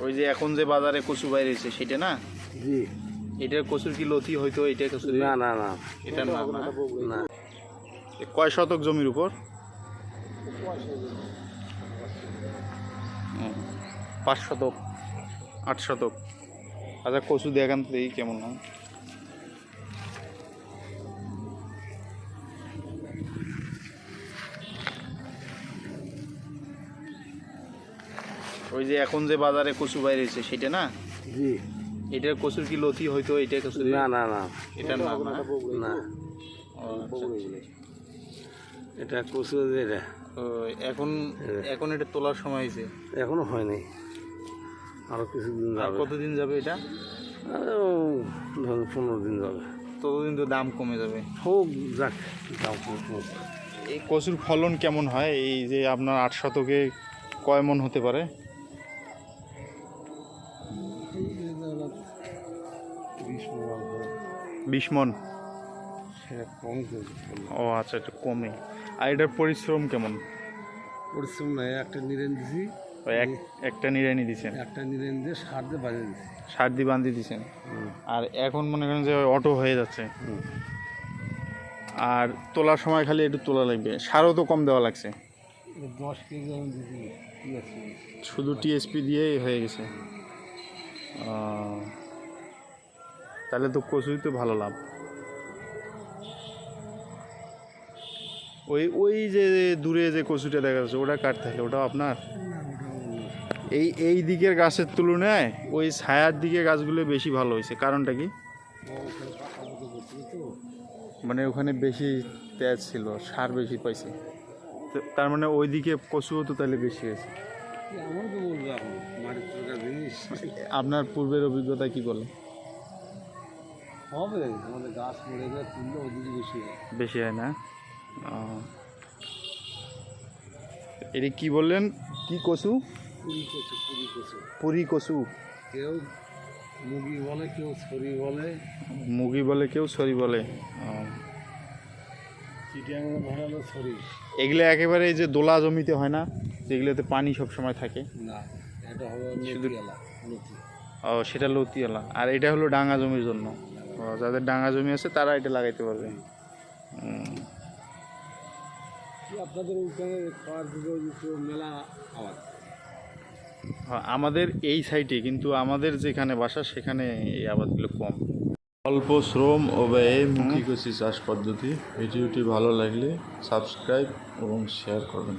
ওই যে এখন যে বাজারে কচু বাইরেছে সেটা না? জি। এটার কচুর কি লতি হয়তো এটা কচুর? না না না। এটা না না? না। কয় শতক জমির উপর? পাঁচ শতক আট শতক। আচ্ছা কচু দেখান তো কেমন হয়। ওই যে এখন যে বাজারে কচু বাইরেছে সেটা না? জি। এটার কচুর কি লতি হয়তো এটা কচুর? না না না। এটা না না? ও, আচ্ছা, আচ্ছা। এটা কচু এটা। এখন এখন এটা তোলার সময় হয়েছে? এখনও হয়নি। আরও কিছুদিন আর যাবে। কতদিন যাবে এটা? ধরুন পনেরো দিন যাবে। ততদিন তো দাম কমে যাবে। হোক যাক দাম। এই কচুর ফলন কেমন হয়? এই যে আপনার আট শতকে কয় মন হতে পারে? বিশ মন সেটা কম করে ও আচ্ছা একটু কমে। আর এটার পরিশ্রম কেমন? পরিশ্রম নাই একটা নিরেন দিছি এক একটা নিরানি দিছেন? একটা নিরেন দিয়ে সার দিয়ে বাজে দিছি। সার দিয়ে বান্ধি দিছেন? আর এখন মনে করেন যে অটো হয়ে যাচ্ছে। আর তোলার সময় খালি একটু তোলা লাগবে। সারও তো কম দেওয়া লাগছে। দশ কেজি শুধু টিএসপি দিয়েই হয়ে গেছে। তাহলে তো কচুই তো ভালো লাভ। ওই ওই যে দূরে যে কচুটা দেখা যাচ্ছে ওটা কাটতে হলে ওটাও আপনার? এই এই দিকের গাছের তুলনায় ওই ছায়ার দিকে গাছগুলো বেশি ভালো হয়েছে। কারণটা কি? মানে ওখানে বেশি তেজ ছিল সার বেশি পাইছে। তার মানে ওই দিকে কচুও তো তাহলে বেশি হয়েছে। আপনার পূর্বের অভিজ্ঞতা কি বলে হবে আমাদের গাছ মরে গেলে তুললে ওদিকে বেশি হয়। বেশি হয় না। এটা কি বললেন? কি কচু? পুরি কচু পুরি কচু। পুরি কচু। কেউ মুগি বলে কেউ ছড়ি বলে। মুগি বলে কেউ সরি বলে। ভাড়ালো ছড়ি এগুলো একেবারে এই যে দোলা জমিতে হয় না যেগুলোতে পানি সব সময় থাকে? না এটা হবে শুধু- ও সেটা লতিওয়ালা আর এটা হলো ডাঙ্গা জমির জন্য। যাদের ডাঙা জমি আছে তারা এটা লাগাইতে পারবে। আপনাদের মেলা আওয়াজ? হ্যাঁ, আমাদের এই সাইটে কিন্তু আমাদের যেখানে বাসা সেখানে এই আবাদগুলো কম। অল্প শ্রম ও ব্যয়ে মুখী কৃষি চাষ পদ্ধতি। ভিডিওটি ভালো লাগলে সাবস্ক্রাইব এবং শেয়ার করবেন।